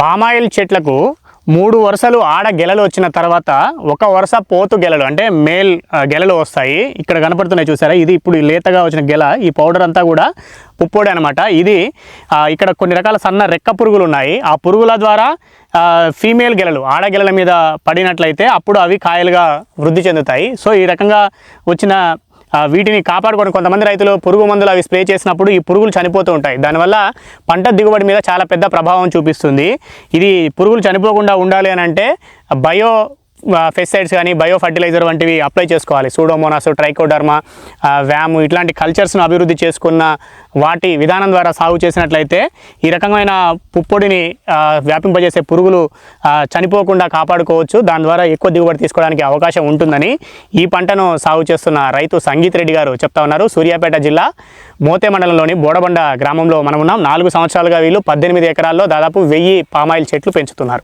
Palm oil చెట్లకు మూడు వరుసలు ఆడ గెలలు వచ్చిన తర్వాత ఒక వరుస పోతు గెలలు అంటే మేల్ గెలలు వస్తాయి. ఇక్కడ కనపడుతున్నాయి చూసారా? ఇది ఇప్పుడు లేతగా వచ్చిన గెల. ఈ పౌడర్ అంతా కూడా పుప్పొడి అనమాట ఇది ఇక్కడ కొన్ని రకాల సన్న రెక్క పురుగులు ఉన్నాయి. ఆ పురుగుల ద్వారా ఫీమేల్ గెలలు ఆడ గెలల మీద పడినట్లయితే అప్పుడు అవి కాయలుగా వృద్ధి చెందుతాయి. సో ఈ రకంగా వచ్చిన వీటిని కాపాడుకోవడం కొంతమంది రైతులు పురుగు మందులు అవి స్ప్రే చేసినప్పుడు ఈ పురుగులు చనిపోతూ ఉంటాయి. దానివల్ల పంట దిగుబడి మీద చాలా పెద్ద ప్రభావం చూపిస్తుంది. ఇది పురుగులు చనిపోకుండా ఉండాలి అని అంటే బయో పెస్టిసైడ్స్ కానీ బయో ఫర్టిలైజర్ వంటివి అప్లై చేసుకోవాలి. సూడోమోనాస్ ట్రైకోడర్మా వ్యాము ఇట్లాంటి కల్చర్స్ను అభివృద్ధి చేసుకున్న వాటి విధానం ద్వారా సాగు చేసినట్లయితే ఈ రకమైన పుప్పొడిని వ్యాపింపజేసే పురుగులు చనిపోకుండా కాపాడుకోవచ్చు. దాని ద్వారా ఎక్కువ దిగుబడి తీసుకోవడానికి అవకాశం ఉంటుందని ఈ పంటను సాగు చేస్తున్న రైతు సంగీత్ రెడ్డి గారు చెప్తా ఉన్నారు. సూర్యాపేట జిల్లా మోతే మండలంలోని బోడబండ గ్రామంలో మనం ఉన్నాం. నాలుగు సంవత్సరాలుగా వీళ్ళు పద్దెనిమిది ఎకరాల్లో దాదాపు వెయ్యి పామాయిల్ చెట్లు పెంచుతున్నారు.